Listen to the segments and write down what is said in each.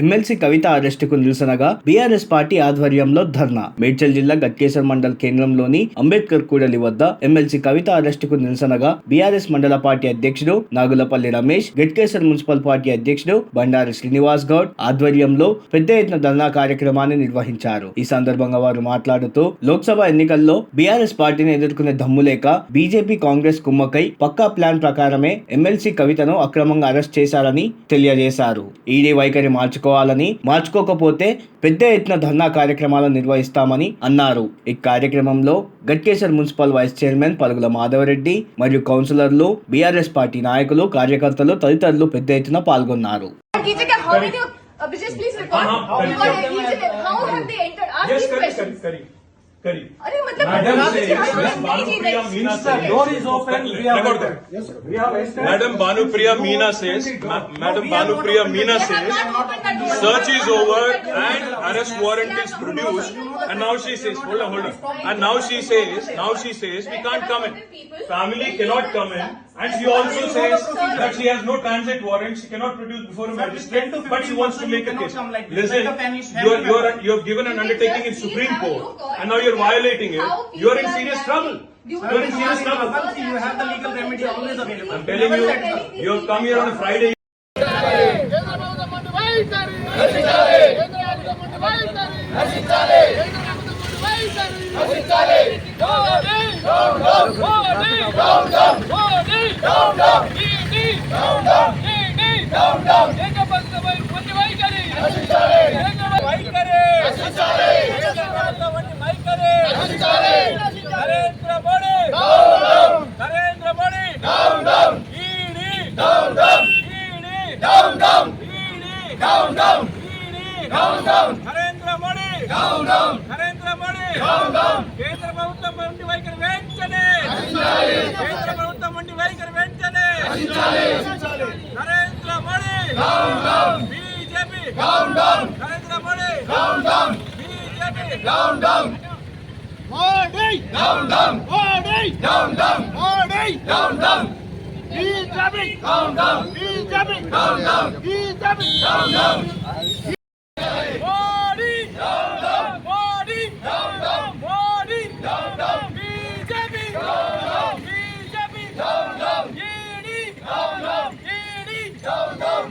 MLC కవిత అరెస్టుకు నిరసనగా BRS party ఆధ్వర్యంలో ధర్నా. మేడ్చల్ జిల్లా గట్కేసర్ మండల్ కేంద్రంలోని అంబేద్కర్ కూడలి వద్ద ఎమ్మెల్సీ కవిత అరెస్టుకు నిరసనగా బీఆర్ఎస్ మండల పార్టీ అధ్యక్షుడు నాగులపల్లి రమేష్ గట్కేసర్ మున్సిపల్ పార్టీ అధ్యక్షుడు బండారి శ్రీనివాస్ గౌడ్ ఆధ్వర్యంలో పెద్ద ఎత్తున ధర్నా కార్యక్రమాన్ని నిర్వహించారు. ఈ సందర్భంగా వారు మాట్లాడుతూ లోక్సభ ఎన్నికల్లో బీఆర్ఎస్ పార్టీని ఎదుర్కొనే దమ్ము లేక బీజేపీ కాంగ్రెస్ కుమ్మకై పక్కా ప్లాన్ ప్రకారమే ఎమ్మెల్సీ కవితను అక్రమంగా అరెస్ట్ చేశారని తెలియజేశారు. ఈడీ వైఖరి మార్చుకో మార్చుకోవాలని మార్చుకోకపోతే పెద్ద ఎత్తున ధర్నా కార్యక్రమాలను నిర్వహిస్తామని అన్నారు ఈ కార్యక్రమంలో Ghatkesar municipal vice chairman Palugula Madhavareddy మరియు కౌన్సిలర్లు బీఆర్ఎస్ పార్టీ నాయకులు కార్యకర్తలు తదితరులు పెద్ద ఎత్తున పాల్గొన్నారు Just please record. How have they entered? Ask yes, these questions. Correct, correct. करी. अरे मतलब Madam बाबू जी, says, हाँ, Miss नहीं जी, Banupriya नहीं. Meena Since the says. door is open, we have Record entered. that. Yes, sir. We have entered. Madam Banupriya Meena says, Ma- Madam Banupriya Meena They have says, not opened that door. search is They have over not opened that door. and arrest warrant is produced. And now she says, hold on, hold on. And now she says, now she says, we can't come in. Family cannot come in. And she also says that she has no transit warrant, she cannot produce before a magistrate, but she wants to make a case. Listen, you are, you are, you have given an undertaking in Supreme Court, and now you are violating it. You are in serious trouble. You are in serious trouble. You have the legal remedy always available. I'm telling you, you have come here on a Friday. Narendra Modi కేంద్ర ప్రభుత్వం నుండి వైఖరి వెంటనే కేంద్ర ప్రభుత్వం నుండి వైఖరి వెంటనే Narendra Modi BJP Narendra Modi BJP Modi Modi Modi BJP BJP BJP down down Modi down down Modi down down Modi down down BJP down down BJP down down ED down down ED down down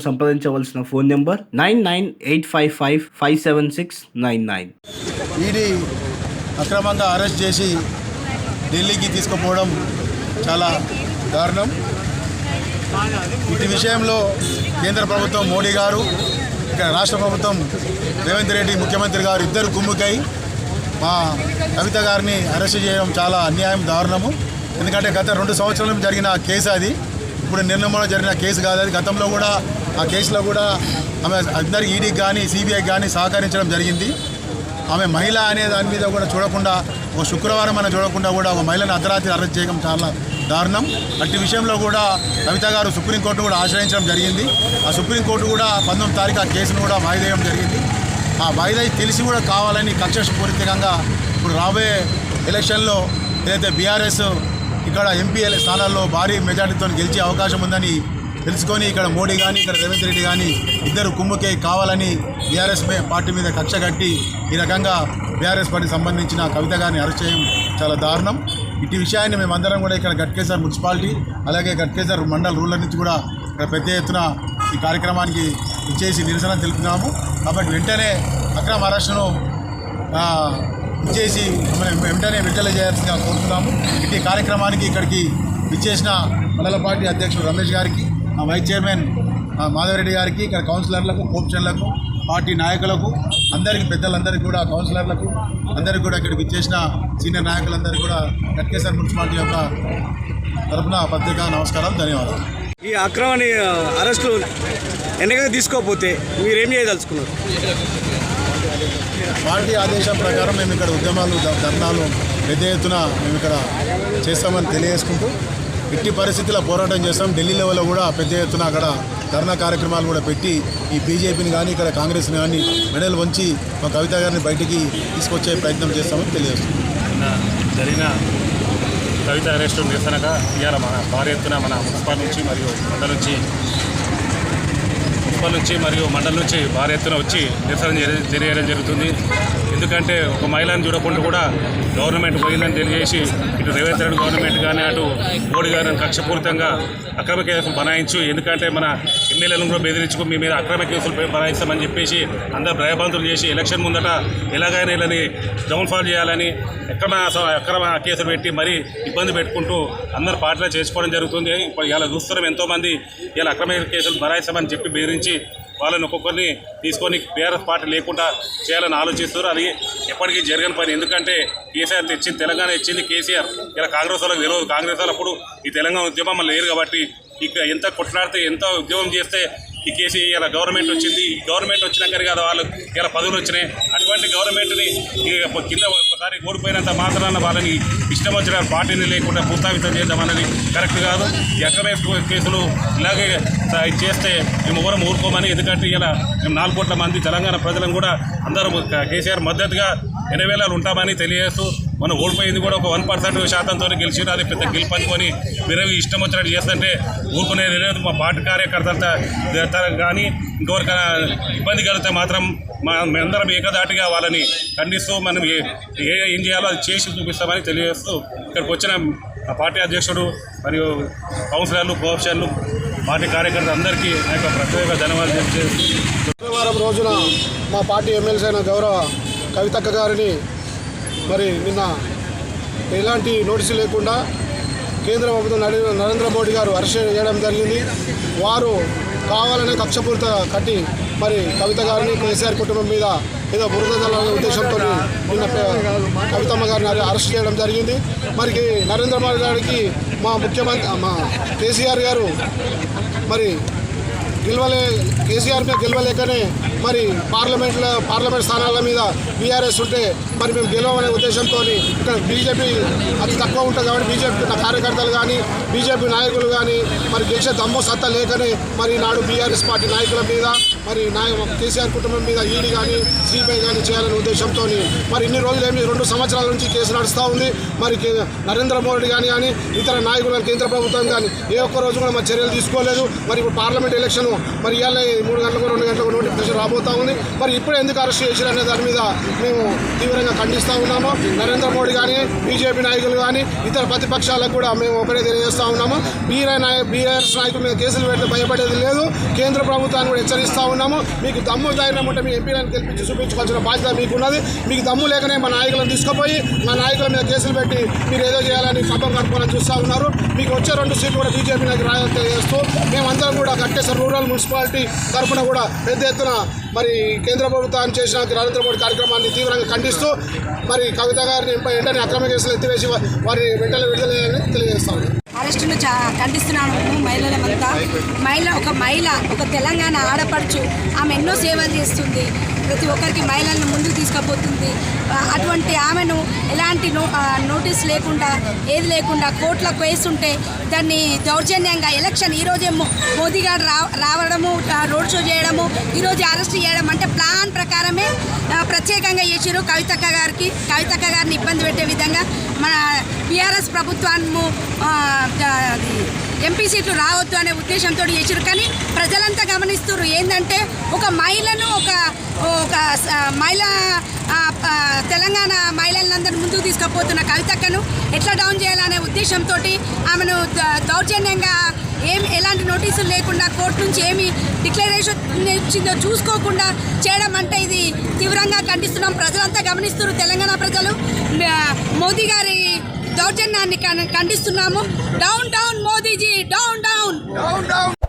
సంప్రదించవలసిన phone number nine nine eight five five five seven six nine nine. ED అక్రమంగా arrest చేసి ఢిల్లీకి తీసుకుపోవడం చాలా దారుణం. ఇటు విషయంలో కేంద్ర ప్రభుత్వం మోడీ గారు ఇక్కడ రాష్ట్ర ప్రభుత్వం రేవంత్ రెడ్డి ముఖ్యమంత్రి గారు ఇద్దరు కుమ్ముకై మా కవిత గారిని అరెస్ట్ చేయడం చాలా అన్యాయం దారుణము. ఎందుకంటే గత రెండు సంవత్సరాల జరిగిన కేసు అది. ఇప్పుడు నిర్ణయంలో జరిగిన కేసు కాదు అది. గతంలో కూడా ఆ కేసులో కూడా ఆమె అందరికి ఈడీకి కానీ సిబిఐకి కానీ సహకరించడం జరిగింది. ఆమె మహిళ అనే దాని మీద కూడా చూడకుండా ఒక శుక్రవారం మనం చూడకుండా కూడా ఒక మహిళను అర్ధరాత్రి అరెస్ట్ చేయడం చాలా దారుణం. అట్టి విషయంలో కూడా కవిత గారు సుప్రీంకోర్టును కూడా ఆశ్రయించడం జరిగింది. ఆ సుప్రీంకోర్టు కూడా పంతొమ్మిది తారీఖు ఆ కేసును కూడా వాయిదేయడం జరిగింది. ఆ వాయిదా తెలిసి కూడా కావాలని కక్షపూరితంగా ఇప్పుడు రాబోయే ఎలక్షన్లో ఏదైతే బీఆర్ఎస్ ఇక్కడ ఎంపీ స్థానాల్లో భారీ మెజార్టీతో గెలిచే అవకాశం ఉందని తెలుసుకొని ఇక్కడ మోడీ కానీ ఇక్కడ రేవంత్ రెడ్డి కానీ ఇద్దరు కుమ్ముకే కావాలని బీఆర్ఎస్ పార్టీ మీద కక్ష కట్టి ఈ రకంగా బీఆర్ఎస్ పార్టీకి సంబంధించిన కవిత గారిని అరెస్ట్ చేయడం చాలా దారుణం. ఇటు విషయాన్ని మేమందరం కూడా ఇక్కడ గట్కేసర్ మున్సిపాలిటీ అలాగే గట్కేసర్ మండల్ రూరల్ నుంచి కూడా ఇక్కడ పెద్ద ఎత్తున ఈ కార్యక్రమానికి ఇచ్చేసి నిరసన తెలుపుతున్నాము. కాబట్టి వెంటనే అక్రమ అరెస్టును ఇచ్చేసి వెంటనే విడుదల చేయాల్సిందిగా కోరుతున్నాము. ఇటు కార్యక్రమానికి ఇక్కడికి విచ్చేసిన మండల పార్టీ అధ్యక్షుడు రమేష్ గారికి వైస్ చైర్మన్ మాధవరెడ్డి గారికి ఇక్కడ కౌన్సిలర్లకు కోప్షన్లకు పార్టీ నాయకులకు అందరికీ పెద్దలందరికీ కూడా కౌన్సిలర్లకు అందరికీ కూడా ఇక్కడికి విచ్చేసిన సీనియర్ నాయకులందరికీ కూడా గట్కేశ్వర మున్సిపాలిటీ యొక్క తరపున పత్రిక నమస్కారాలు ధన్యవాదాలు. ఈ అక్రమాన్ని అరెస్టులు వెనక తీసుకోకపోతే మీరేం చేయదలుచుకున్నారు? పార్టీ ఆదేశం ప్రకారం మేము ఇక్కడ ఉద్యమాలు ధర్నాలు పెద్ద ఎత్తున మేము ఇక్కడ చేస్తామని తెలియజేసుకుంటూ ఎట్టి పరిస్థితుల్లో పోరాటం చేస్తాం. ఢిల్లీ లెవెల్లో కూడా పెద్ద ఎత్తున అక్కడ ధర్నా కార్యక్రమాలు కూడా పెట్టి ఈ బీజేపీని కానీ ఇక్కడ కాంగ్రెస్ని కానీ మెడల్ వంచి మా కవిత గారిని బయటికి తీసుకొచ్చే ప్రయత్నం చేస్తామని తెలియజేస్తుంది జరిగిన కవిత అరెస్టు నిరసనగా ఇవాళ మన భారీ ఎత్తున మన మున్సిపల్ నుంచి మరియు మండల నుంచి మున్సిపల్ నుంచి మరియు మండలం నుంచి భారీ ఎత్తున వచ్చి నిరసన తెలియజేయడం జరుగుతుంది. ఎందుకంటే ఒక మహిళను చూడకుండా కూడా గవర్నమెంట్ పోయిందని తెలియజేసి ఇటు రేవంత్ రెడ్డి గవర్నమెంట్ కానీ అటు మోడీ గారిని కక్షపూరితంగా అక్రమ కేసులు బనాయించు ఎందుకంటే మన ఎమ్మెల్యేలను కూడా బెదిరించుకు మీ మీద అక్రమ కేసులు బనాయిస్తామని చెప్పేసి అందరు భయభంతులు చేసి ఎలక్షన్ ముందట ఎలాగైనా వీళ్ళని డౌన్ఫాల్ చేయాలని ఎక్కడ అక్రమ కేసులు పెట్టి మరీ ఇబ్బంది పెట్టుకుంటూ అందరు పార్టీలో చేసుకోవడం జరుగుతుంది. ఇలా చూస్తున్నాం ఎంతోమంది ఇలా అక్రమ కేసులు బనాయిస్తామని చెప్పి బెదిరించి వాళ్ళని ఒక్కొక్కరిని తీసుకొని బీఆర్ఎస్ పార్టీ లేకుండా చేయాలని ఆలోచిస్తారు అది ఎప్పటికీ జరగని పని. ఎందుకంటే కేసీఆర్ తెచ్చింది తెలంగాణ ఇచ్చింది కేసీఆర్. ఇలా కాంగ్రెస్ వాళ్ళకి తెలియదు కాంగ్రెస్ వాళ్ళప్పుడు ఈ తెలంగాణ ఉద్యమం లేరు కాబట్టి ఇక ఎంత కొట్లాడితే ఎంత ఉద్యమం చేస్తే ఈ కేసీ ఇలా గవర్నమెంట్ వచ్చింది. ఈ గవర్నమెంట్ వచ్చినాకనే కదా వాళ్ళు ఇలా పదవులు వచ్చినాయి. అటువంటి గవర్నమెంట్ని కింద ఒకసారి ఓడిపోయినంత మాత్రాన వాళ్ళని ఇష్టం వచ్చిన పార్టీని లేకుండా భూస్థాపితం చేద్దామన్నది కరెక్ట్ కాదు. ఈ కేసులు ఇలాగే చేస్తే మేము ఎవరం ఊరుకోమని ఎందుకంటే ఇలా మేము నాలుగు కోట్ల మంది తెలంగాణ ప్రజలను కూడా అందరూ కేసీఆర్ మద్దతుగా ఎనవేళలు ఉంటామని తెలియజేస్తూ మనం ఓడిపోయింది కూడా ఒక వన్ పర్సెంట్ శాతంతో గెలిచిన అది పెద్ద గెలుపు అనుకొని విరవి ఇష్టం వచ్చినట్టు చేస్తుంటే ఊరుకునేది లేదు. మా పార్టీ కార్యకర్తలతో కానీ ఇంకెవరికైనా ఇబ్బంది కలిగితే మాత్రం మా మేమందరం ఏకదాటిగా వాళ్ళని ఖండిస్తూ మనం ఏ ఏ ఏం చేయాలో అది చేసి చూపిస్తామని తెలియజేస్తూ ఇక్కడికి వచ్చిన ఆ పార్టీ అధ్యక్షుడు మరియు కౌన్సిలర్లు కోఆప్షన్లు పార్టీ కార్యకర్తలు అందరికీ నా యొక్క ప్రత్యేక ధన్యవాదాలు తెలియజేస్తూ శుక్రవారం రోజున మా పార్టీ ఎమ్మెల్సీ అయిన గౌరవ కవితక్క గారిని మరి నిన్న ఎలాంటి నోటీసు లేకుండా కేంద్ర ప్రభుత్వం నరేంద్ర మోడీ గారు అరెస్ట్ చేయడం జరిగింది. వారు కావాలనే కక్షపూరిత కట్టి మరి కవిత గారిని కేసీఆర్ కుటుంబం మీద ఏదో బురద జల్లాలనే ఉద్దేశంతో నిన్న కవితమ్మ గారిని అరెస్ట్ చేయడం జరిగింది. మరి నరేంద్ర మోడీ గారికి మా ముఖ్యమంత్రి మా కేసీఆర్ గారు మరి గెలవలే కేసీఆర్ మీద గెలవలేకనే మరి పార్లమెంట్లో పార్లమెంట్ స్థానాల మీద బీఆర్ఎస్ ఉంటే మరి మేము గెలవమనే ఉద్దేశంతో ఇక్కడ బీజేపీ అతి తక్కువ ఉంటుంది కాబట్టి బీజేపీ కార్యకర్తలు కానీ బీజేపీ నాయకులు కానీ మరి గెలిచే దమ్ము సత్తా లేకనే మరి నాడు బీఆర్ఎస్ పార్టీ నాయకుల మీద మరి నాయ కేసీఆర్ కుటుంబం మీద ఈడీ కానీ సిబిఐ కానీ చేయాలనే ఉద్దేశంతో మరి ఇన్ని రోజులు ఏమి రెండు సంవత్సరాల నుంచి కేసు నడుస్తూ ఉంది. మరి కే- నరేంద్ర మోడీ కానీ కానీ ఇతర నాయకులు కేంద్ర ప్రభుత్వం కానీ ఏ ఒక్క రోజు కూడా మరి చర్యలు తీసుకోలేదు. మరి ఇప్పుడు పార్లమెంట్ ఎలక్షన్ మరి ఇవాళ మూడు గంటలకు రెండు గంటలకు నోటిఫికేషన్ రాబోతా ఉంది. మరి ఇప్పుడు ఎందుకు అరెస్ట్ చేశారు అనే దాని మీద మేము తీవ్రంగా ఖండిస్తూ ఉన్నాము. నరేంద్ర మోడీ కానీ బీజేపీ నాయకులు కానీ ఇతర ప్రతిపక్షాలకు కూడా మేము ఒకటే తెలియజేస్తూ ఉన్నాము. బీఆర్ నాయ బీఆర్ఎస్ నాయకుల మీద కేసులు పెడితే భయపడేది లేదు. కేంద్ర ప్రభుత్వాన్ని కూడా హెచ్చరిస్తూ ఉన్నాము. మీకు దమ్ము ధైర్యం ఉంటే మీ ఎంపీలను గెలిపించి చూపించుకోవాల్సిన బాధ్యత మీకున్నది. మీకు దమ్ము లేకనే మా నాయకులను తీసుకుపోయి మా నాయకుల మీద కేసులు పెట్టి మీరు ఏదో చేయాలని కప్పం కట్టుకోవాలని చూస్తూ ఉన్నారు. మీకు వచ్చే రెండు సీట్లు కూడా బీజేపీ నాకు రాయాలని తెలియజేస్తూ మేమందరం కూడా కట్టేశ్వర రూరల్ మున్సిపాలిటీ తరఫున కూడా పెద్ద ఎత్తున మరి కేంద్ర ప్రభుత్వాన్ని చేసిన నరేంద్ర మోడీ కార్యక్రమాన్ని తీవ్రంగా ఖండిస్తూ మరి కవిత గారిని వెంటనే అక్రమ కేసులు ఎత్తివేసి వారి వెంటనే విడుదల చేయాలని అరెస్టును చా ఖండిస్తున్నాను మహిళలమంతా. మహిళ ఒక మహిళ ఒక తెలంగాణ ఆడపడుచు ఆమె ఎన్నో సేవలు చేస్తుంది. ప్రతి ఒక్కరికి మహిళలను ముందుకు తీసుకుపోతుంది. అటువంటి ఆమెను ఎలాంటి నో నోటీస్ లేకుండా ఏది లేకుండా కోర్టులకు వేస్తుంటే దాన్ని దౌర్జన్యంగా ఎలక్షన్ ఈరోజేమో మోదీ గారు రావడము రోడ్ షో చేయడము ఈరోజు అరెస్ట్ చేయడం అంటే ప్లాన్ ప్రకారమే ప్రత్యేకంగా చేసారు కవితక్క గారికి. కవితక్క గారిని ఇబ్బంది పెట్టే విధంగా మన బీఆర్ఎస్ ప్రభుత్వాన్ని ఎంపీ సీట్లు రావద్దు అనే ఉద్దేశంతో చేసారు కానీ ప్రజలంతా గమనిస్తున్నారు ఏంటంటే ఒక మహిళను ఒక ఒక మహిళ తెలంగాణ మహిళలందరినీ ముందుకు తీసుకుపోతున్న కవితక్కను ఎట్లా డౌన్ చేయాలనే ఉద్దేశంతో ఆమెను దౌర్జన్యంగా ఏం ఎలాంటి నోటీసులు లేకుండా కోర్టు నుంచి ఏమి డిక్లరేషన్ ఇచ్చిందో చూసుకోకుండా చేయడం అంటే ఇది తీవ్రంగా ఖండిస్తున్నాం. ప్రజలంతా గమనిస్తున్నారు తెలంగాణ ప్రజలు. మోదీ గారి దౌర్జన్యాన్ని ఖండిస్తున్నాము. Down down Modiji down down.